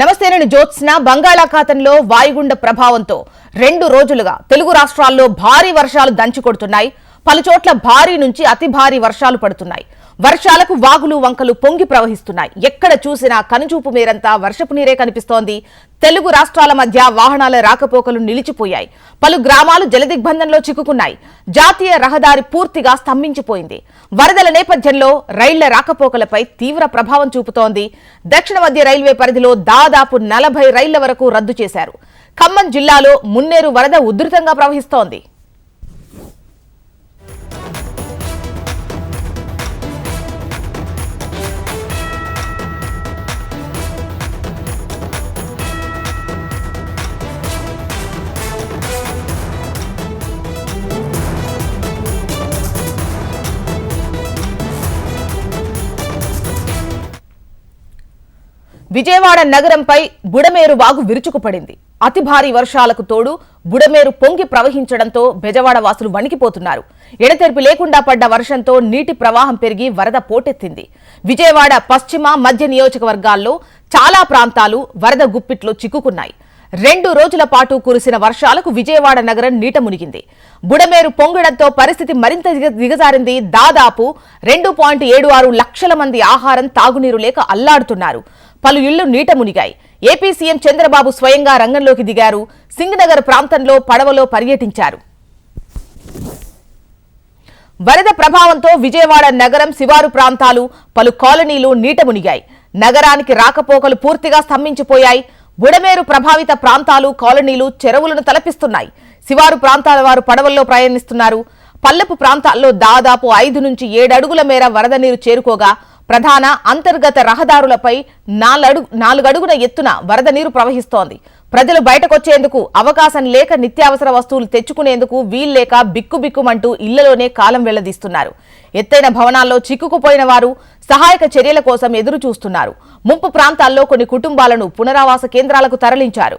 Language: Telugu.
నమస్తే నేను జ్యోత్స్న బంగాళాఖాతంలో వాయుగుండ ప్రభావంతో రెండు రోజులుగా తెలుగు రాష్ట్రాల్లో భారీ వర్షాలు దంచుకొడుతున్నాయి. పలుచోట్ల భారీ నుంచి అతి భారీ వర్షాలు పడుతున్నాయి. వర్షాలకు వాగులు వంకలు పొంగి ప్రవహిస్తున్నాయి. ఎక్కడ చూసినా కనుచూపు మేరంతా వర్షపు నీరే కనిపిస్తోంది. తెలుగు రాష్ట్రాల మధ్య వాహనాల రాకపోకలు నిలిచిపోయాయి. పలు గ్రామాలు జలదిగ్బంధంలో చిక్కుకున్నాయి. జాతీయ రహదారి పూర్తిగా స్తంభించిపోయింది. వరదల నేపథ్యంలో రైళ్ళ రాకపోకలపై తీవ్ర ప్రభావం చూపుతోంది. దక్షిణ మధ్య రైల్వే పరిధిలో దాదాపు నలభై రైళ్ళ వరకు రద్దు చేశారు. ఖమ్మం జిల్లాలో మున్నేరు వరద ఉధృతంగా ప్రవహిస్తోంది. విజయవాడ నగరంపై బుడమేరు వాగు విరుచుకుపడింది. అతి భారీ వర్షాలకు తోడు బుడమేరు పొంగి ప్రవహించడంతో బెజవాడ వాసులు వణికిపోతున్నారు. ఎడతెరిపి లేకుండా పడ్డ వర్షంతో నీటి ప్రవాహం పెరిగి వరద పోటెత్తింది. విజయవాడ పశ్చిమ మధ్య నియోజకవర్గాల్లో చాలా ప్రాంతాలు వరద గుప్పిట్లో చిక్కుకున్నాయి. రెండు రోజుల పాటు కురిసిన వర్షాలకు విజయవాడ నగరం నీట మునిగింది. బుడమేరు పొంగడంతో పరిస్థితి మరింత దిగ- దిగజారింది. దాదాపు రెండు పాయింట్ ఏడు ఆరు లక్షల మంది ఆహారం తాగునీరు లేక అల్లాడుతున్నారు. పలు ఇళ్ళు నీట మునిగాయి. ఏపీ సీఎం చంద్రబాబు స్వయంగా రంగంలోకి దిగారు. సింగనగర్ ప్రాంతంలో పడవలో పర్యటించారు. వరద ప్రభావంతో విజయవాడ నగరం శివారు ప్రాంతాలు పలు కాలనీలు నీట మునిగాయి. నగరానికి రాకపోకలు పూర్తిగా స్తంభించిపోయాయి. బుడమేరు ప్రభావిత ప్రాంతాలు కాలనీలు చెరువులను తలపిస్తున్నాయి. శివారు ప్రాంతాల వారు పడవల్లో ప్రయాణిస్తున్నారు. పల్లపు ప్రాంతాల్లో దాదాపు ఐదు నుంచి ఏడు అడుగుల మేర వరద నీరు చేరుకోగా ప్రధాన అంతర్గత రహదారులపై నాలుగు నాలుగడుగున ఎత్తున వరద నీరు ప్రవహిస్తోంది. ప్రజలు బయటకొచ్చేందుకు అవకాశం లేక నిత్యావసర వస్తువులు తెచ్చుకునేందుకు వీల్లేక బిక్కుబిక్కుమంటూ ఇళ్ళలోనే కాలం వెళ్ళదీస్తున్నారు. ఎత్తైన భవనాల్లో చిక్కుకుపోయిన వారు సహాయక చర్యల కోసం ఎదురు చూస్తున్నారు ముంపు ప్రాంతాల్లో కొన్ని కుటుంబాలను పునరావాస కేంద్రాలకు తరలించారు.